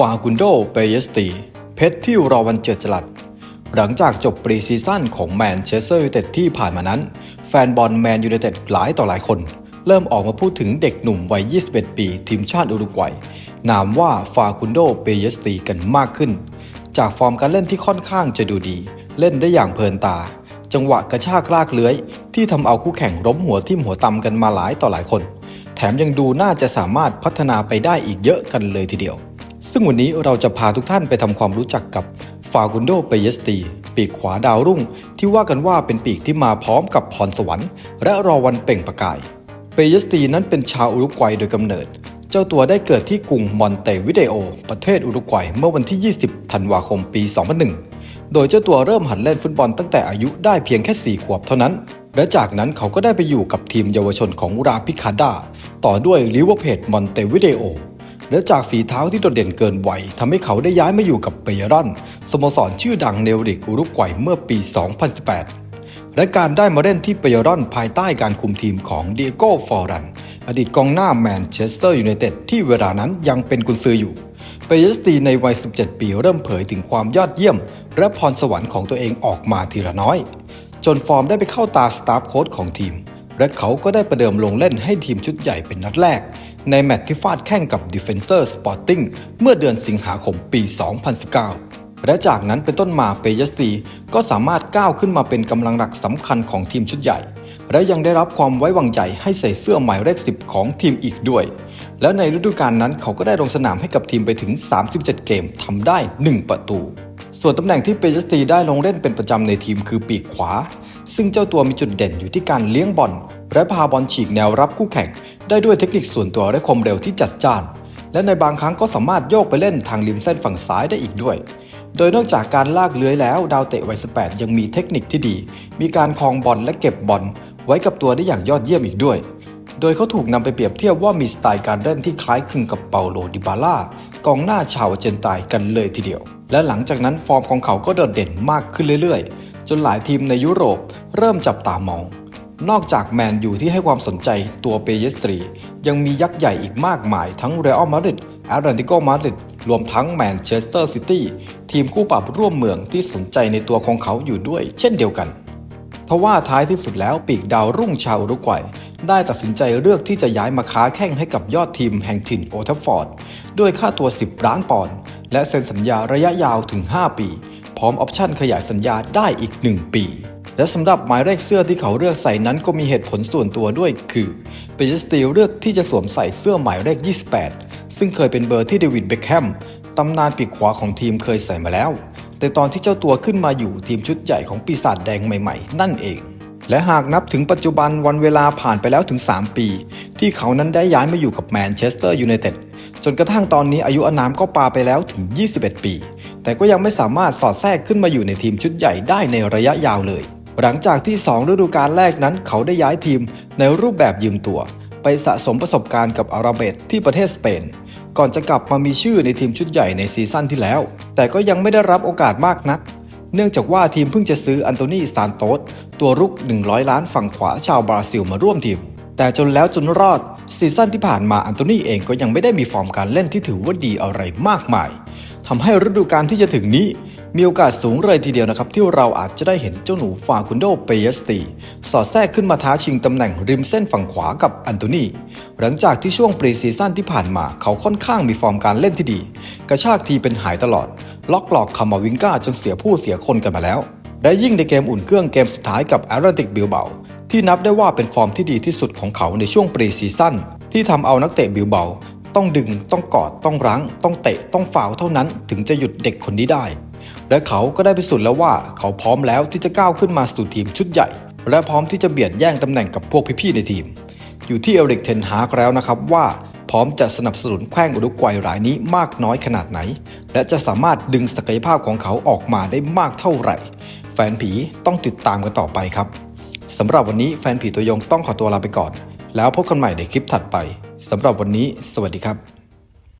ฟากุนโดเปเยสตี เพชรที่รอวันเจิดจรัสหลังจากจบปรีซีซั่นของแมนเชสเตอร์ยูไนเต็ดที่ผ่านมานั้น แฟนบอลแมนยูไนเต็ดหลายต่อหลายคน เริ่มออกมาพูดถึงเด็กหนุ่มวัย 21 ปี ทีมชาติอุรุกวัย นามว่าฟากุนโดเปเยสตีกันมากขึ้น จากฟอร์มการเล่นที่ค่อนข้างจะดูดี เล่นได้อย่างเพลินตา จังหวะกระชากลากเลื้อย ที่ทำเอาคู่แข่งล้มหัวทิ่มหัวตำกันมาหลายต่อหลายคน แถมยังดูน่าจะสามารถพัฒนาไปได้อีกเยอะกันเลยทีเดียว ซึ่งวันนี้เราจะพาทุกท่านไปทำความรู้จักกับฟากุนโดเปเยสตี ปีกขวาดาวรุ่ง ที่ว่ากันว่าเป็นปีกที่มาพร้อมกับพรสวรรค์ และรอวันเปล่งประกาย เปเยสตีนั้นเป็นชาวอุรุกวัยโดยกำเนิด เจ้าตัวได้เกิดที่กรุงมอนเตวิเดโอ ประเทศอุรุกวัยเมื่อวันที่ 20 ธันวาคมปี 2001 โดยเจ้าตัวเริ่มหัดเล่นฟุตบอลตั้งแต่อายุได้เพียงแค่ 4 ขวบเท่านั้น และจากนั้นเขาก็ได้ไปอยู่กับทีมเยาวชนของราพิคาดาต่อด้วยลิเวอร์เพจมอนเตวิเดโอ และจากฝีเท้าที่โดดเด่นเกินวัยทำให้เขาได้ย้ายมาอยู่กับเปยรอนสโมสรชื่อดังเนวริกอุรุกวัยเมื่อปี 2018 และการได้มาเล่นที่เปยรอนภายใต้การคุมทีมของเดียโก้ฟอรัน อดีตกองหน้าแมนเชสเตอร์ยูไนเต็ดที่เวลานั้นยังเป็นกุนซืออยู่เปยสตีในวัย 17 ปีเริ่มเผยถึงความยอดเยี่ยม และพรสวรรค์ของตัวเองออกมาทีละน้อย จนฟอร์มได้ไปเข้าตาสตาฟโค้ชของทีมและเขาก็ได้ประเดิมลงเล่นให้ทีมชุดใหญ่เป็นนัดแรก ในแมตช์ที่ฟาดแข่งกับ Defensor Sporting เมื่อเดือนสิงหาคมปี 2019 และจากนั้นเป็นต้นมาเปเยสตีก็สามารถก้าวขึ้นมาเป็นกำลังหลักสำคัญของทีมชุดใหญ่ และยังได้รับความไว้วางใจให้ใส่เสื้อหมายเลข 10 ของทีมอีกด้วย และในฤดูกาลนั้นเขาก็ได้ลงสนามให้กับทีมไปถึง 37 เกมทำได้ 1 ประตู ส่วนตำแหน่งที่เปเยสตีได้ลงเล่นเป็นประจำในทีมคือปีกขวาซึ่งเจ้าตัวมีจุดเด่นอยู่ที่การเลี้ยงบอลและพาบอลฉีกแนวรับคู่แข่ง ได้ด้วยเทคนิคส่วนตัวและความเร็วที่จัดจ้าน และในบางครั้งก็สามารถโยกไปเล่นทางริมเส้นฝั่งซ้ายได้อีกด้วย โดยนอกจากการลากเลื้อยแล้ว ดาวเตะวัย18 ยังมีเทคนิคที่ดี มีการคลองบอลและเก็บบอลไว้กับตัวได้อย่างยอดเยี่ยมอีกด้วย โดยเขาถูกนำไปเปรียบเทียบว่ามีสไตล์การเล่นที่คล้ายคลึงกับเปาโลดิบาล่ากองหน้าชาวอาร์เจนตน์กันเลยทีเดียว และหลังจากนั้นฟอร์มของเขาก็โดดเด่นมากขึ้นเรื่อยๆ จนหลายทีมในยุโรปเริ่มจับตามอง นอกจากแมนยูที่ให้ความสนใจตัวเปเยสตรี ยังมียักษ์ใหญ่อีกมากมายทั้งเรอัลมาดริดแอตเลติโกมาดริดรวมทั้งแมนเชสเตอร์ซิตี้ทีมคู่ปรับร่วมเมืองที่สนใจในตัวของเขาอยู่ด้วยเช่นเดียวกันทว่าท้ายที่สุดแล้วปีกดาวรุ่งชาวอุรุกวัยได้ตัดสินใจเลือกที่จะย้ายมาค้าแข่งให้กับยอดทีมแห่งถิ่นโอทัฟฟอร์ด ด้วยค่าตัว 10 ล้านปอนด์และเซ็นสัญญาระยะยาวถึง 5 ปี พร้อมออปชั่นขยายสัญญาได้อีก 1 ปี และสำหรับหมายเลขเสื้อที่เขาเลือกใส่นั้นก็มีเหตุผลส่วนตัวด้วยคือเปเจสตีลเลือกที่จะสวมใส่เสื้อหมายเลข 28 ซึ่งเคยเป็นเบอร์ที่เดวิดเบคแฮมตำนานปีกขวาของทีมเคยใส่มาแล้ว แต่ตอนที่เจ้าตัวขึ้นมาอยู่ทีมชุดใหญ่ของปีศาจแดงใหม่ๆ นั่นเอง และหากนับถึงปัจจุบันวันเวลาผ่านไปแล้วถึง 3 ปี ที่เขานั้นได้ย้ายมาอยู่กับแมนเชสเตอร์ยูไนเต็ดจนกระทั่งตอนนี้อายุอนามก็ปาไปแล้วถึง 21 ปี แต่ก็ยังไม่สามารถสอดแทรกขึ้นมาอยู่ในทีมชุดใหญ่ได้ในระยะยาวเลย หลังจากที่ 2 ฤดูกาลแรกนั้นเขาได้ย้ายทีมในรูปแบบยืมตัว ไปสะสมประสบการณ์กับอาราเบตที่ประเทศสเปน ก่อนจะกลับมามีชื่อในทีมชุดใหญ่ในซีซั่นที่แล้ว แต่ก็ยังไม่ได้รับโอกาสมากนัก เนื่องจากว่าทีมเพิ่งจะซื้ออันโตนีซานโตสตัวรุก 100 ล้านฝั่งขวาชาวบราซิลมาร่วมทีม แต่จนแล้วจนรอดซีซั่นที่ผ่านมาอันโตนีเองก็ยังไม่ได้มีฟอร์มการเล่นที่ถือว่าดีอะไรมากมายทำให้ฤดูกาลที่จะถึงนี้ มีโอกาสสูงเลยทีเดียวนะครับ ที่เราอาจจะได้เห็นเจ้าหนูฟาคุนโดเปยสตีสอดแทรกขึ้นมาท้าชิงตำแหน่งริมเส้นฝั่งขวากับอันโตนีหลังจากที่ช่วงปรีซีซั่นที่ผ่านมาเขาค่อนข้างมีฟอร์มการเล่นที่ดี กระชากทีเป็นหายตลอด ล็อกหลอกคามาวิงกาจนเสียผู้เสียคนกันมาแล้ว และยิ่งในเกมอุ่นเครื่องเกมสุดท้ายกับแอตเลติกบิลเบาที่นับได้ว่าเป็นฟอร์มที่ดีที่สุดของเขาในช่วงปรีซีซั่นที่ทำเอานักเตะบิลเบาต้องดึง ต้องกอด ต้องรั้ง ต้องเตะ ต้องฝ่าวเท่านั้น ถึงจะหยุดเด็กคนนี้ได้ และเขาก็ได้พิสูจน์แล้วว่าเขาพร้อมแล้วที่จะก้าวขึ้นมาสู่ทีมชุดใหญ่ และพร้อมที่จะเบียดแย่งตำแหน่งกับพวกพี่ๆในทีม อยู่ที่เอริกเทนฮากแล้วนะครับว่าพร้อมจะสนับสนุนแข้งอุรุกวัยรายนี้มากน้อยขนาดไหน และจะสามารถดึงศักยภาพของเขาออกมาได้มากเท่าไหร่ แฟนผีต้องติดตามกันต่อไปครับสำหรับวันนี้แฟนผีตัวยงต้องขอตัวลาไปก่อน แล้วพบกันใหม่ในคลิปถัดไปสำหรับวันนี้ สวัสดีครับ